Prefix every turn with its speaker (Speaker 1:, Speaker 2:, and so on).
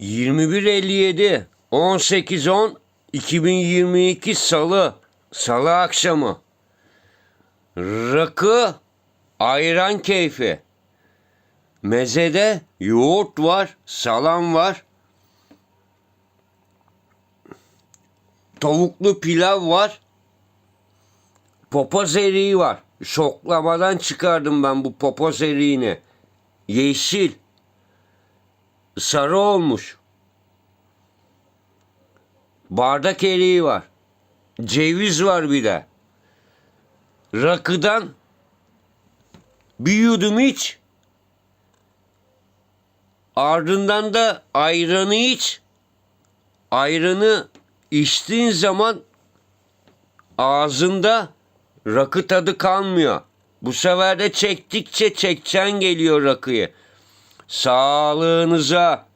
Speaker 1: 21.57 18.10 2022 Salı Salı akşamı Rakı ayran keyfi Mezede yoğurt var, salam var. Tavuklu pilav var. Papaz eriği var. Şoklamadan çıkardım ben bu papaz eriğini. Yeşil. Sarı olmuş. Bardak eriği var. Ceviz var bir de. Rakıdan bir yudum iç. Ardından da ayranı iç. Ayranı içtiğin zaman ağzında rakı tadı kalmıyor. Bu sefer de çektikçe çekçen geliyor rakıyı. Sağlığınıza,